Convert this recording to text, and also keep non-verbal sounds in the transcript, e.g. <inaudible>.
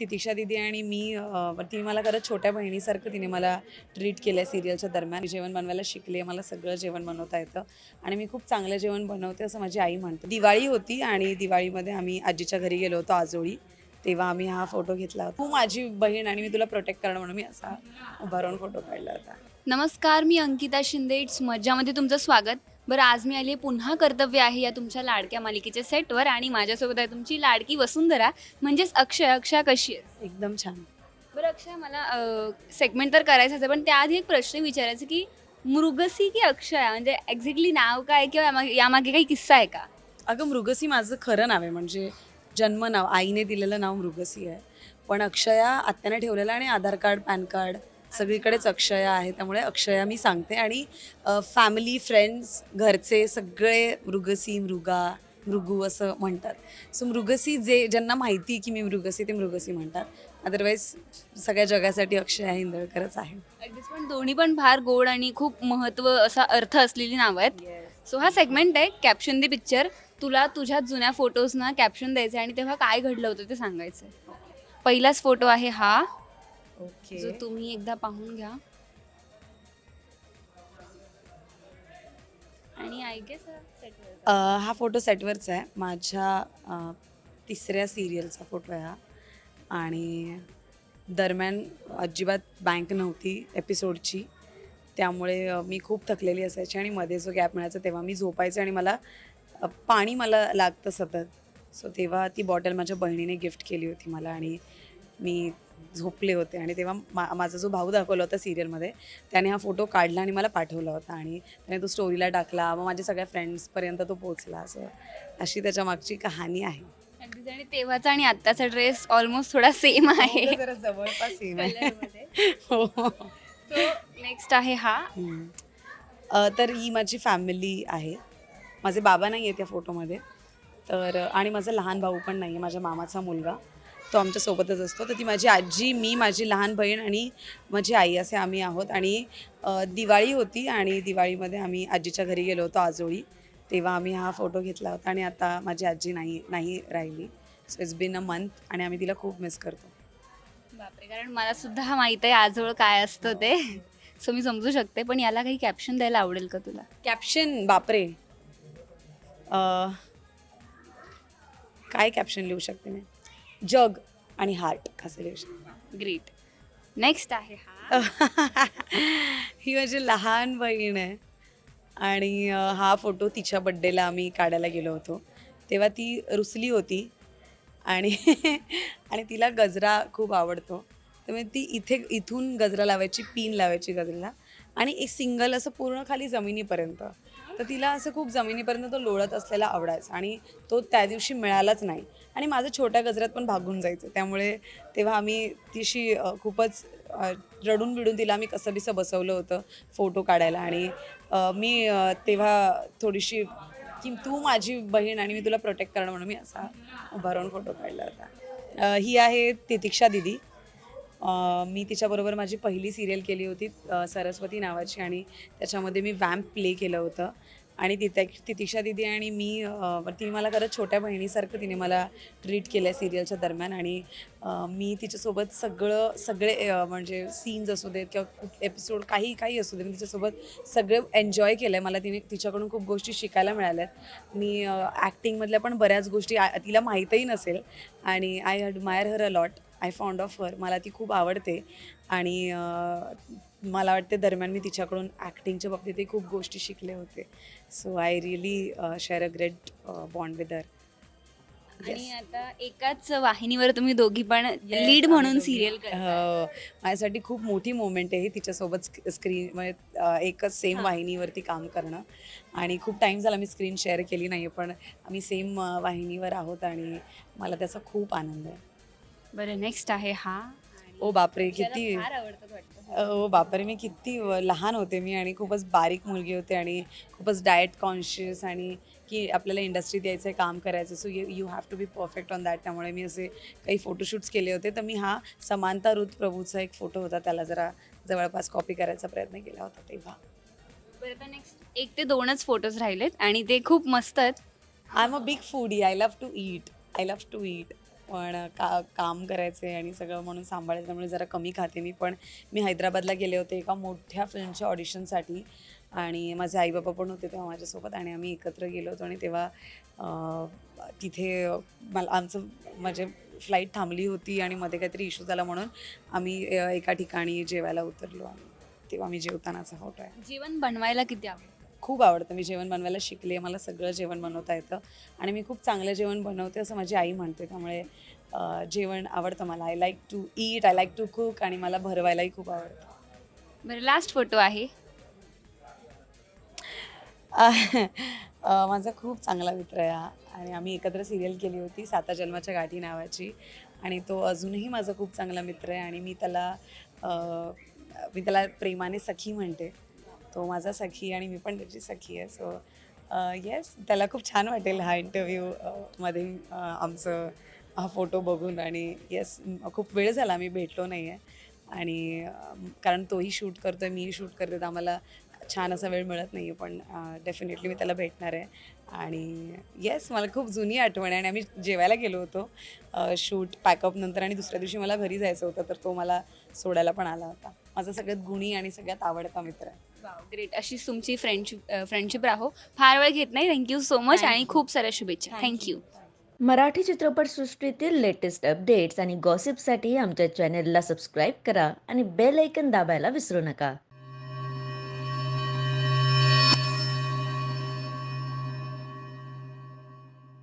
तितिक्षा दिदी आणि मी ती मला खरंच छोट्या बहिणीसारखं तिने मला ट्रीट केलं आहे सिरियलच्या दरम्यान. मी जेवण बनवायला शिकले मला सगळं जेवण बनवता येतं. आणि मी खूप चांगलं जेवण बनवते असं माझी आई म्हणते. दिवाळी होती आणि दिवाळीमध्ये आम्ही आजीच्या घरी गेलो होतो आजोळी. तेव्हा आम्ही हा फोटो घेतला होता. तू माझी बहीण आणि मी तुला प्रोटेक्ट करणार म्हणून मी असा उभारून फोटो काढला होता. नमस्कार मी अंकिता शिंदे. इट्स मज्जामध्ये तुमचं स्वागत. बरं आज मी आली आहे पुन्हा कर्तव्य आहे या तुमच्या लाडक्या मालिकेच्या सेटवर आणि माझ्यासोबत आहे तुमची लाडकी वसुंधरा. म्हणजेच अक्षय अक्षय कशी आहे? एकदम छान. बरं अक्षय मला सेगमेंट तर करायचं आहे पण त्याआधी एक प्रश्न विचारायचा की मृगसी की अक्षय? म्हणजे एक्झॅक्टली नाव काय किंवा यामागे काही किस्सा आहे का? अगं मृगसी माझं खरं नाव आहे. म्हणजे जन्म नाव आईने दिलेलं नाव मृगसी आहे. पण अक्षया आत्याने ठेवलेलं आणि आधार कार्ड पॅन कार्ड सगळीकडेच अक्षया आहे त्यामुळे अक्षया मी सांगते. आणि फॅमिली फ्रेंड्स घरचे सगळे मृगसी मृगा मृगू असं म्हणतात. सो मृगसी जे ज्यांना माहिती की मी मृगसी ते मृगसी म्हणतात. अदरवाईज सगळ्या जगासाठी अक्षया हिंदळकरच आहे. पण दोन्ही पण फार गोड आणि खूप महत्त्व असा अर्थ असलेली नावं आहेत. सो हा सेगमेंट आहे कॅप्शन दी पिक्चर तुला तुझ्या जुन्या फोटोजना कॅप्शन द्यायचं आणि तेव्हा काय घडलं होतं ते सांगायचं पहिलाच फोटो आहे हा. जो ओके तुम्ही एकदा पाहून घ्या. आणि आय गेस अ, हा फोटो सेटवरचा आहे. माझ्या अ, तिसऱ्या सिरियलचा फोटो आहे हा. आणि दरम्यान अजिबात बँक नव्हती एपिसोडची त्यामुळे अ, मी खूप थकलेली असायची आणि मध्ये जो गॅप मिळायचा तेव्हा मी झोपायचे आणि मला अ, पाणी मला लागतं सतत. सो तेव्हा ती बॉटल माझ्या बहिणीने गिफ्ट केली होती मला आणि मी झोपले होते आणि तेव्हा मा माझा जो भाऊ दाखवला होता सिरियलमध्ये त्याने हा फोटो काढला आणि मला पाठवला होता आणि त्याने तो स्टोरीला टाकला मग माझ्या सगळ्या फ्रेंड्सपर्यंत तो पोचला असं अशी त्याच्या मागची कहाणी आहे. अगदीच आणि तेव्हाचा आणि आत्ताचा ड्रेस ऑलमोस्ट थोडा सेम आहे. हो, जरा जवळपास सेम आहे. हो. नेक्स्ट आहे हा. अ, तर ही माझी फॅमिली आहे. माझे बाबा नाही आहेत या फोटोमध्ये तर आणि माझा लहान भाऊ पण नाही आहे माझ्या मामाचा मुलगा. तो आमच्यासोबतच असतो. तर ती माझी आजी मी माझी लहान बहीण आणि माझी आई असे आम्ही आहोत. आणि दिवाळी होती आणि दिवाळीमध्ये आम्ही आजीच्या घरी गेलो होतो आजोळी. तेव्हा आम्ही हा फोटो घेतला होता आणि आता माझी आजी नाही नाही राहिली. So it's been a month आणि आम्ही तिला खूप मिस करतो. बापरे कारण मला सुद्धा हा माहीत आहे आजवळ काय असतं ते. सो मी समजू शकते पण याला काही कॅप्शन द्यायला आवडेल का तुला? कॅप्शन बापरे. काय कॅप्शन लिहू शकते मी? जग आणि हार्ट असं लिहू शकते ग्रेट. नेक्स्ट आहे हा. <laughs> ही माझी लहान बहीण आहे. आणि अ, हा फोटो तिच्या बड्डेला आम्ही काढायला गेलो होतो. तेव्हा ती रुसली होती. आणि <laughs> आणि तिला गजरा खूप आवडतो. त्यामुळे ती इथे इथून गजरा लावायची पिन लावायची गजऱ्याला. आणि एक सिंगल असं पूर्ण खाली जमिनीपर्यंत. तर तिला असं खूप जमिनीपर्यंत तो लोळत असलेला आवडायचा आणि तो त्या दिवशी मिळालाच नाही. आणि माझं छोट्या गजऱ्यात पण भागून जायचं. त्यामुळे तेव्हा आम्ही तिशी खूपच रडून बिडून तिला आम्ही कसं बिसं बसवलं होतं फोटो काढायला. आणि मी तेव्हा थोडीशी की तू माझी बहीण आणि मी तुला प्रोटेक्ट करणार म्हणून मी असा उभा राहून फोटो काढला होता. ही आहे तितिक्षा दिदी. मी तिच्याबरोबर माझी पहिली सिरियल केली होती सरस्वती नावाची आणि त्याच्यामध्ये मी वॅम्प प्ले केलं होतं. आणि तिथे तितिक्षा दिदी आणि मी तिने मला खरंच छोट्या बहिणीसारखं तिने मला ट्रीट केलं आहे सिरियलच्या दरम्यान. आणि मी तिच्यासोबत सगळं सगळे म्हणजे सीन्स असू देत किंवा एपिसोड काही काही असू दे मी तिच्यासोबत सगळं एन्जॉय केलं आहे मला तिने तिच्याकडून खूप गोष्टी शिकायला मिळाल्यात. मी ॲक्टिंगमधल्या पण बऱ्याच गोष्टी आ- तिला माहीतही नसेल. आणि I admire her a lot I found of her. मला ती खूप आवडते. आणि मला वाटते दरम्यान मी तिच्याकडून ॲक्टिंगच्या बाबतीतही खूप गोष्टी शिकले होते. So I really share a great bond with her आणि आता एकाच वाहिनीवर तुम्ही दोघी पण लीड म्हणून सिरियल हो. माझ्यासाठी खूप मोठी मोमेंट आहे ही तिच्यासोबत स्क्रीन म्हणजे एकच सेम हां. वाहिनीवरती काम करणं. आणि खूप टाईम झाला मी स्क्रीन शेअर केली नाही पण आम्ही सेम वाहिनीवर आहोत आणि मला त्याचा खूप आनंद आहे. बरं नेक्स्ट आहे हा. ओ बापरे किती ओ बापरे मी किती लहान होते मी आणि खूपच बारीक मुलगी होते आणि खूपच डाएट कॉन्शियस आणि की आपल्याला इंडस्ट्रीत यायचं आहे काम करायचं so you you have to be perfect on that त्यामुळे मी असे काही फोटोशूट्स केले होते. तर मी हा समांता ऋत प्रभूचा एक फोटो होता. त्याला जरा जवळपास कॉपी करायचा प्रयत्न केला होता तेव्हा. बरं नेक्स्ट एक ते दोनच फोटोज राहिलेत आणि ते खूप मस्त आहेत. I am a big foodie I love to eat I love to eat पण का काम करायचे आणि सगळं म्हणून सांभाळायचं त्यामुळे जरा कमी खाते मी. पण मी हैदराबादला गेले होते एका मोठ्या फिल्मच्या ऑडिशनसाठी आणि माझे आई बाबा पण होते तेव्हा माझ्यासोबत आणि आम्ही एकत्र गेलो होतो आणि तेव्हा तिथे मला आमचं म्हणजे फ्लाईट थांबली होती आणि मध्ये काहीतरी इश्यू झाला म्हणून आम्ही एका ठिकाणी जेवायला उतरलो आणि तेव्हा मी जेवतानाचा फोटो आहे जेवण बनवायला किती आवडतं? खूप आवडतं मी जेवण बनवायला शिकले मला सगळं जेवण बनवता येतं. आणि मी खूप चांगलं जेवण बनवते असं माझी आई म्हणते त्यामुळे जेवण आवडतं मला. I like to eat I like to cook आणि मला भरवायलाही खूप आवडतं. बरं लास्ट फोटो आहे. माझा खूप चांगला मित्र आहे हा. आणि आम्ही एकत्र सिरियल केली होती साता जन्माच्या गाठी नावाची. आणि तो अजूनही माझा खूप चांगला मित्र आहे आणि मी त्याला मी त्याला प्रेमाने सखी म्हणते. तो माझा सखी आणि मी पण त्याची सखी आहे. सो येस त्याला खूप छान वाटेल हा इंटरव्ह्यू मध्ये आमचं हा फोटो बघून. आणि येस खूप वेळ झाला आम्ही भेटलो नाही आहे आणि कारण तोही शूट करतो आहे मीही शूट करते तर आम्हाला छान असा वेळ मिळत नाही आहे पण डेफिनेटली मी त्याला भेटणार आहे. आणि येस मला खूप जुनी आठवण आहे आणि आम्ही जेवायला गेलो होतो. शूट पॅकअप नंतर आणि दुसऱ्या दिवशी मला घरी जायचं होतं तर तो मला सोडायला पण आला होता. माझा सगळ्यात गुणी आणि सगळ्यात आवडता मित्र आहे. ग्रेट अशीच तुमची फ्रेंडशिप फ्रेंडशिप राहो. फार वेळ घेत नाही. थँक्यू सो मच आणि. खूप साऱ्या शुभेच्छा. थँक्यू मराठी चित्रपटसृष्टीतील लेटेस्ट अपडेट्स आणि गॉसिपसाठी आमच्या चॅनेलला सबस्क्राईब करा आणि बेल ऐकन दाबायला विसरू नका.